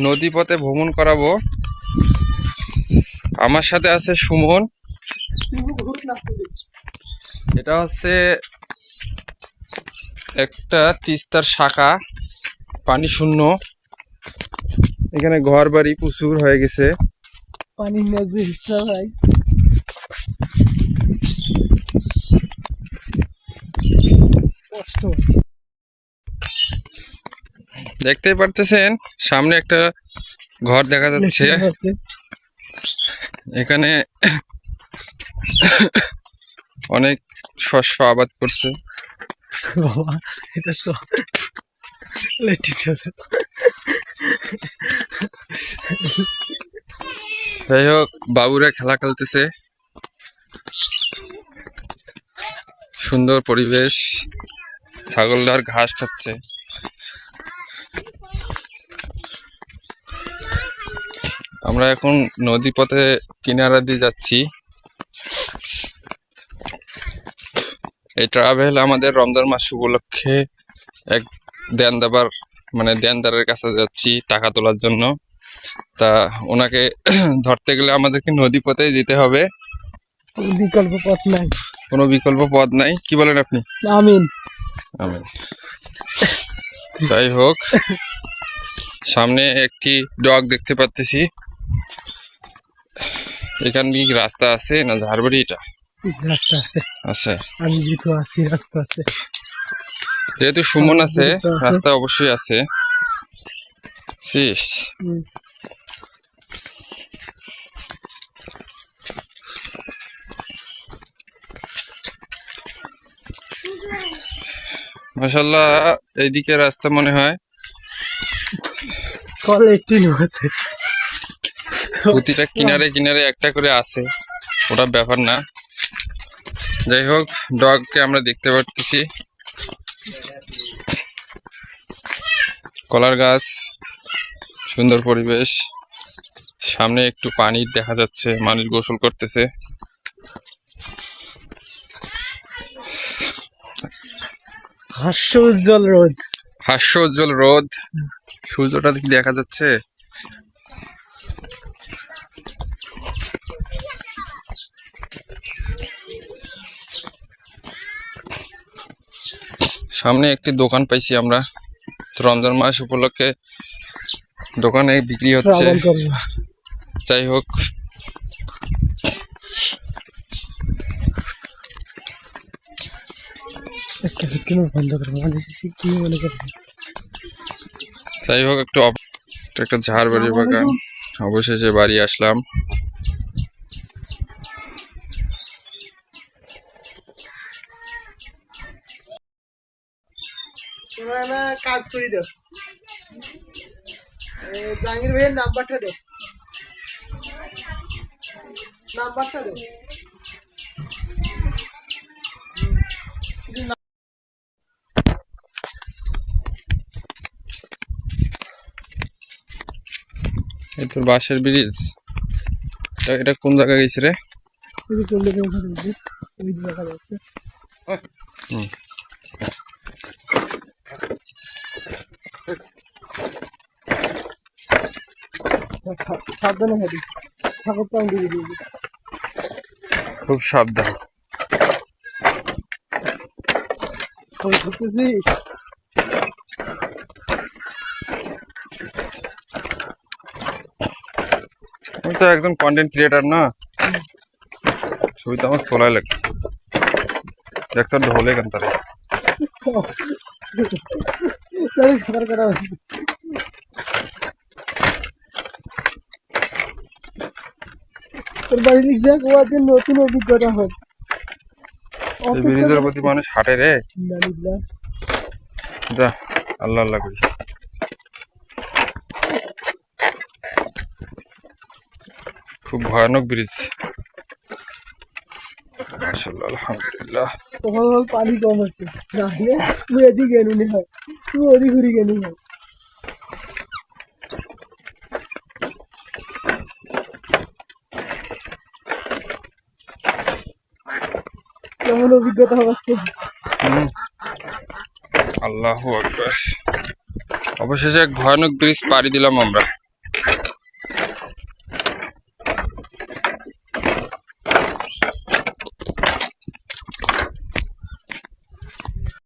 নদী পথে ভ্রমণ করাবো। আমার সাথে আছে সুমন। এটা হচ্ছে একটা তিস্তার শাখা, পানি শূন্য। এখানে ঘর বাড়ি প্রচুর হয়ে গেছে। পানি দেখতেই পারতেছেন সামনে একটা ঘর দেখা যাচ্ছে। এখানে অনেক শস্য আবাদ করছে। যাই হোক বাবুরা খেলা খেলতেছে। সুন্দর পরিবেশ। ছাগলদার ঘাস খাচ্ছে। আমরা এখন নদী পথে কিনারা দিয়ে যাচ্ছি। এই ট্রাভেল আমাদের রমজান মাস উপলক্ষে এক দেন দেবার মানে দেনদারের কাছে যাচ্ছি টাকা তোলার জন্য। তা ওনাকে ধরতে গেলে আমাদেরকে নদী পথে যেতে হবে। বিকল্প পথ নাই। কোনো বিকল্প পথ নাই। কি বলেন আপনি? আমিন। আমেন। যাই হোক সামনে একটি ডগ দেখতে পাচ্তেছি এখান কি রাস্তা আছে না ঝাড়বাড়ি এটা? রাস্তা আছে। আছে। আমি যেহেতু আছি রাস্তা আছে। যেহেতু সুমন আছে রাস্তা অবশ্যই আছে। শেষ। মাসাল্লাহ এইদিকে রাস্তা মনে হয়। কল একটি আছে। প্রতিটা কিনারে কিনারে একটা করে আছে। ওটা ব্যাপার না। যাই হোক ডগকে আমরা দেখতে পারতেছি। কলার গাছ সুন্দর পরিবেশ। সামনে একটু পানি দেখা যাচ্ছে মানুষ গোসল করতেছে। হাস্য উজ্জ্বল রোদ। হাস্য উজ্জ্বল রোদ। সূর্যটা দেখা যাচ্ছে? সামনে একটি দোকান পাইছি আমরা। রমজান মাস উপলক্ষে দোকানে বিক্রি হচ্ছে। যাই হোক। মনে যাই হোক একটু একটা ঝাড় বাড়ি বাগান। অবশেষে বাড়ি আসলাম। তোমরা না কাজ করি দাও এ, জাহাঙ্গীর ভাইয়ের নাম্বারটা দাও নাম্বারটা দাও এই তোর বাঁশের ব্রিজ। এটা- এটা কোন জায়গায় গেছে রে? ওই দেখা হুম। সাবধানে খাবি ঠাকুর দিয়ে দিবি খুব সাবধান। ঘুরতেছি। আমি তো একজন কন্টেন্ট ক্রিয়েটার না। ছবি তো আমার তোলাই লাগবে। দেখ তোর ঢোলে কেন তারা সাঁতার কাটা নতুন অভিজ্ঞতা ব্রিজের প্রতি মানুষ হাঁটে রে। যা আল্লাহ আল্লাহ করি। খুব ভয়ানক ব্রিজ। মাশাআল্লাহ আলহামদুলিল্লাহ। তখন পানি কম হচ্ছে। নাহলে তুই এদিকে গেলুনি হয় তুই ওদিক ঘুরি গেলি হয় কেমন অভিজ্ঞতা হবে। আল্লাহু আকবার। অবশেষে এক ভয়ানক ব্রিজ পাড়ি দিলাম আমরা।